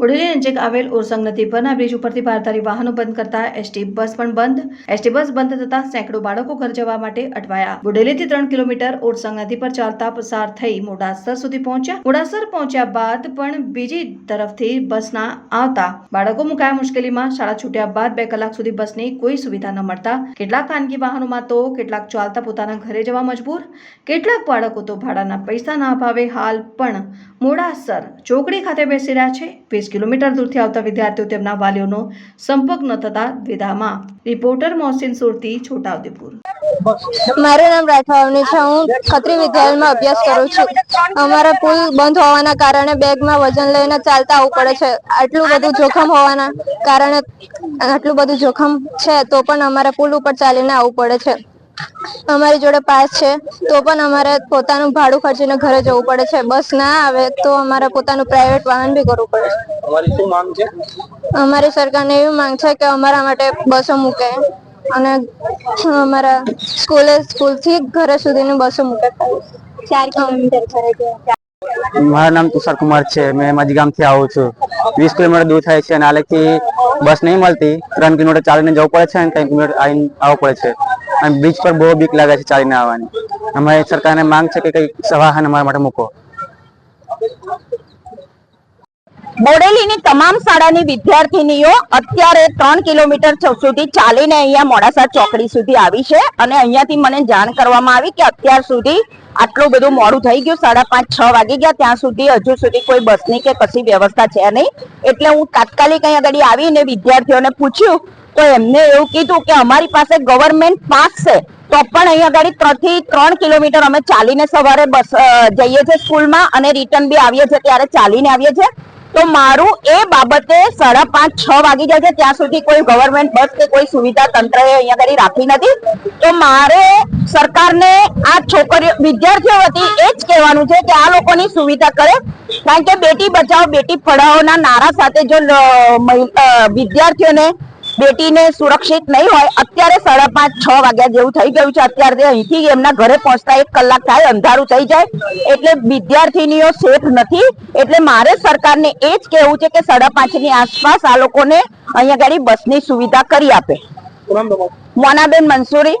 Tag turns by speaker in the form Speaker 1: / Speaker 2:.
Speaker 1: બોડેલી નજીક આવેલ ઓરસંગ નદી પરના બ્રિજ ઉપરથી ભારતારી વાહનો બંધ કરતા એસટી બસ પણ બંધ. એસટી બસ બંધ થતા સેંકડો બાળકો ઘર જવા માટે અટવાયા. બોડેલીથી ત્રણ કિલોમીટર ઓરસંગ નદી પર ચાલતા પસાર થઈ મોડાસર સુધી પહોંચ્યા. મોડાસર પહોંચ્યા બાદ પણ બીજી તરફથી બસના આવતા બાળકો મુકાયા મુશ્કેલીમાં. શાળા છૂટ્યા બાદ બે કલાક સુધી બસની કોઈ સુવિધા ન મળતા. કેટલાક ખાનગી વાહનોમાં તો કેટલાક ચાલતા પોતાના ઘરે જવા મજબૂર. કેટલાક બાળકો તો ભાડાના પૈસા ના અભાવે હાલ પણ મોડાસર ચોકડી ખાતે બેસી રહ્યા છે. વીસ કિલોમીટર દૂરથી આવતા વિદ્યાર્થીઓ તેમના વાલીઓનો સંપર્ક ન થતા દ્વિધામાં. રિપોર્ટર મોહસિન સુરતી, છોટાઉદેપુર.
Speaker 2: મારું નામ રાઠવાની છે. હું ખત્રી વિદ્યાલયમાં અભ્યાસ કરું છું. અમારા પુલ બંધ હોવાના કારણે બેગમાં વજન લઈને ચાલતા આવવું પડે છે. આટલું બધું જોખમ હોવાના કારણે, આટલું બધું જોખમ છે તો પણ અમારે પુલ ઉપર ચાલીને આવવું પડે છે. અમારી જોડે પાસ છે તો પણ અમારે પોતાનું ભાડું ખર્ચીને ઘરે જવું પડે છે. બસ ના આવે તો અમારે પોતાનું પ્રાઇવેટ વાહન બી કરવું પડે. છે
Speaker 3: તમારી શું માંગ છે?
Speaker 2: અમારી સરકારને એવી માંગ છે કે અમારા માટે બસો મૂકે અને અમારા સ્કૂલે સ્કૂલથી ઘરે સુધીની બસો મૂકે. ચાર કિલોમીટર
Speaker 4: મારું નામ તુષાર કુમાર છે. મેં માજી ગામથી આવું છું. વીસ કિલોમીટર દૂર થાય છે અને આલેથી બસ નહીં મળતી. ત્રણ કિલોમીટર ચાલીને જવું પડે છે અને ત્રણ કિલોમીટર આવીને આવવું પડે છે. અને બીચ પર બહુ બીક લાગે છે ચાલીને આવવાની. અમારી સરકારને માંગ છે કે કંઈક સવાહન અમારા માટે મૂકો.
Speaker 5: બોડેલીની તમામ શાળાની વિદ્યાર્થીનીઓ અત્યારે ત્રણ કિલોમીટર સુધી ચાલીને અહીંયા મોડાસા ચોકડી સુધી આવી છે અને અહીંયાથી મને જાણ કરવામાં આવી કે અત્યાર સુધી આટલું બધું મોડું થઈ ગયું. સાડા પાંચ, છ વાગી ગયા. ત્યાં સુધી હજુ સુધી કોઈ બસની કે કશી વ્યવસ્થા છે નહીં. એટલે હું તાત્કાલિક અહીંયા આગળ આવીને વિદ્યાર્થીઓને પૂછ્યું તો એમને એવું કીધું કે અમારી પાસે ગવર્મેન્ટ પાસ છે, તો પણ અહીંયા આગળ ત્રણથી ત્રણ કિલોમીટર અમે ચાલીને સવારે બસ જઈએ છીએ સ્કૂલમાં અને રિટર્ન બી આવીએ છીએ ત્યારે ચાલીને આવીએ છીએ. તો મારું એ બાબતે સાડા પાંચ, છ વાગી જાય છે, ત્યાં સુધી કોઈ ગવર્મેન્ટ બસ કે કોઈ સુવિધા તંત્રએ અહીંયા આગળ રાખી નથી. તો મારે સરકારને આ છોકરીઓ, વિદ્યાર્થીઓ વતી એ જ કહેવાનું છે કે આ લોકોની સુવિધા કરે. કારણ કે બેટી બચાવો બેટી પઢાઓના નારા સાથે જો વિદ્યાર્થીઓને બેટીને સુરક્ષિત નહીં હોય અત્યારે સાડા પાંચ છ વાગ્યા જેવું થઈ ગયું છે. અત્યારે અહીંથી એમના ઘરે પહોંચતા એક કલાક થાય અંધારું થઈ જાય. એટલે વિદ્યાર્થીનીઓ સેફ નથી. એટલે મારે સરકારને એ જ કહેવું છે કે સાડા પાંચની આસપાસ આ લોકોને અહીંયા ગાડી બસની સુવિધા કરી આપે. મોનાબેન મંસૂરી.